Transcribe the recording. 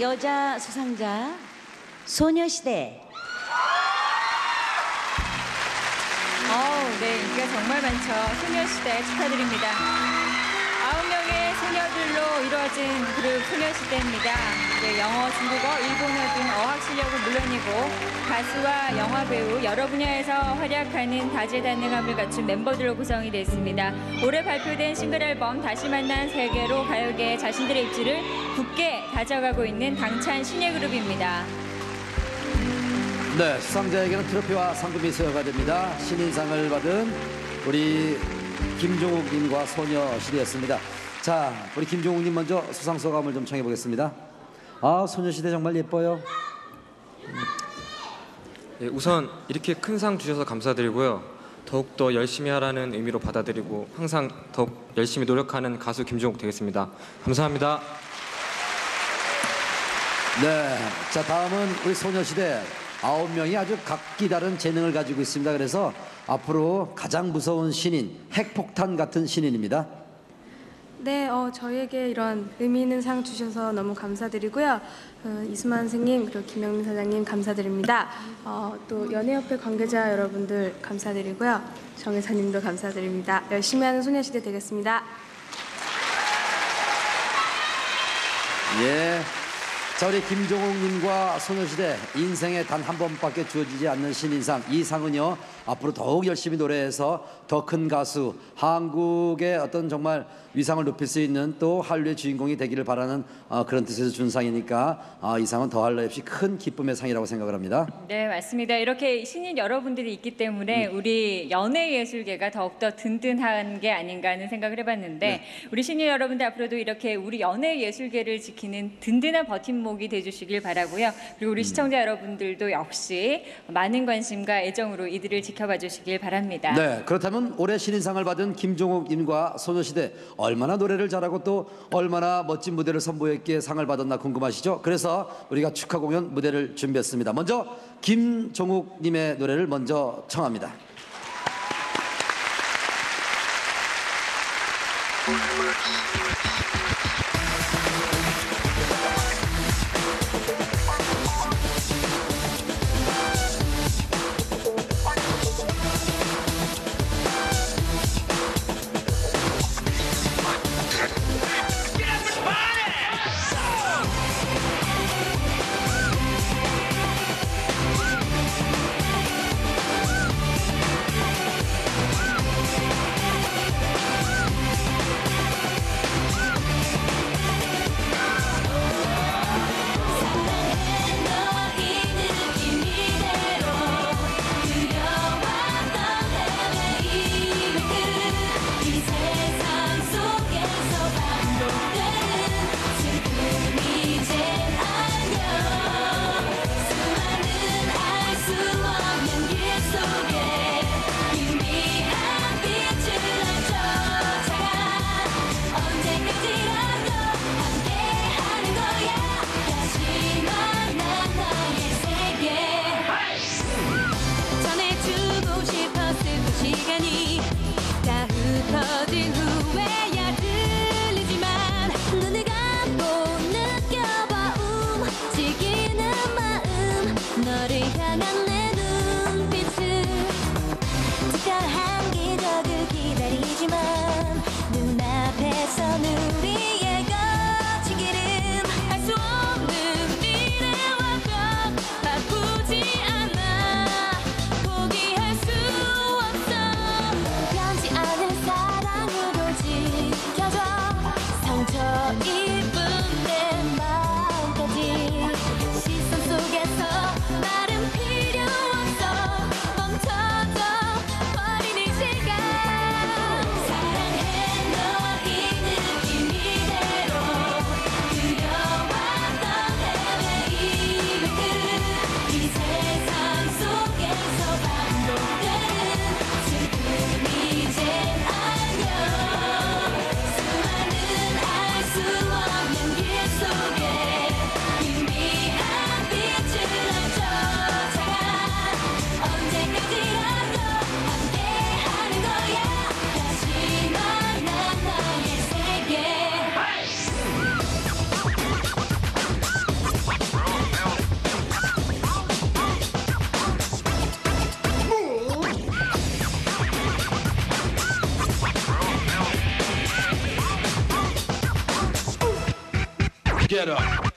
여자 수상자 소녀시대 어우, 네, 인기가 정말 많죠. 소녀시대 축하드립니다. 이루어진 그룹 소녀시대입니다. 네, 영어, 중국어, 일본어 등 어학 실력은 물론이고 가수와 영화 배우 여러 분야에서 활약하는 다재다능함을 갖춘 멤버들로 구성이 됐습니다. 올해 발표된 싱글 앨범 다시 만난 세계로 가요계에 자신들의 입지를 굳게 다져가고 있는 당찬 신예 그룹입니다. 네, 수상자에게는 트로피와 상금이 수여가 됩니다. 신인상을 받은 우리 김종욱님과 소녀시대였습니다. 자, 우리 김종욱님 먼저 수상 소감을 좀 청해 보겠습니다. 아, 소녀시대 정말 예뻐요. 예, 우선 이렇게 큰 상 주셔서 감사드리고요. 더욱 더 열심히 하라는 의미로 받아들이고 항상 더욱 열심히 노력하는 가수 김종욱 되겠습니다. 감사합니다. 네, 자 다음은 우리 소녀시대 아홉 명이 아주 각기 다른 재능을 가지고 있습니다. 그래서 앞으로 가장 무서운 신인, 핵폭탄 같은 신인입니다. 네, 어, 저희에게 이런 의미 있는 상 주셔서 너무 감사드리고요. 어, 이수만 선생님 그리고 김영민 사장님 감사드립니다. 어, 또 연예협회 관계자 여러분들 감사드리고요. 정 회사님도 감사드립니다. 열심히 하는 소녀시대 되겠습니다. 예. 자, 우리 김종욱님과 소녀시대 인생에 단 한 번밖에 주어지지 않는 신인상 이 상은요 앞으로 더욱 열심히 노래해서 더 큰 가수 한국의 어떤 정말 위상을 높일 수 있는 또 한류의 주인공이 되기를 바라는 어, 그런 뜻에서 준 상이니까 어, 이 상은 더할 나위 없이 큰 기쁨의 상이라고 생각을 합니다. 네, 맞습니다. 이렇게 신인 여러분들이 있기 때문에 우리 연예 예술계가 더욱더 든든한 게 아닌가 하는 생각을 해봤는데 우리 신인 여러분들 앞으로도 이렇게 우리 연예 예술계를 지키는 든든한 버팀목 손목이 돼주시길 바라고요. 그리고 우리 음. 시청자 여러분들도 역시 많은 관심과 애정으로 이들을 지켜봐 주시길 바랍니다. 네, 그렇다면 올해 신인상을 받은 김종욱님과 소녀시대 얼마나 노래를 잘하고 또 얼마나 멋진 무대를 선보였기에 상을 받았나 궁금하시죠? 그래서 우리가 축하 공연 무대를 준비했습니다. 먼저 김종욱님의 노래를 먼저 청합니다. get up.